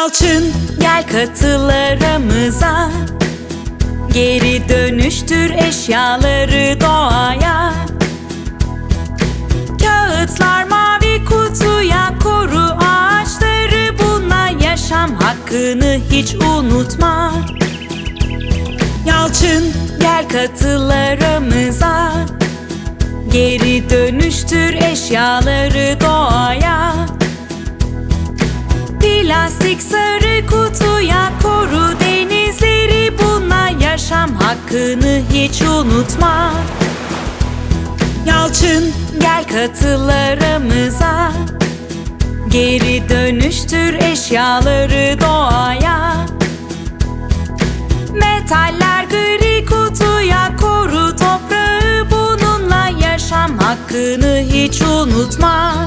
Yalçın gel katıl aramıza Geri dönüştür eşyaları doğaya. Kağıtlar mavi kutuya koru ağaçları. Bununla yaşam hakkını hiç unutma. Yalçın gel katıl aramıza Geri dönüştür eşyaları doğaya Plastik sarı kutuya koru denizleri Bununla yaşam hakkını hiç unutma. Yalçın gel katıl aramıza Geri dönüştür eşyaları doğaya. Metaller gri kutuya koru toprağı Bununla yaşam hakkını hiç unutma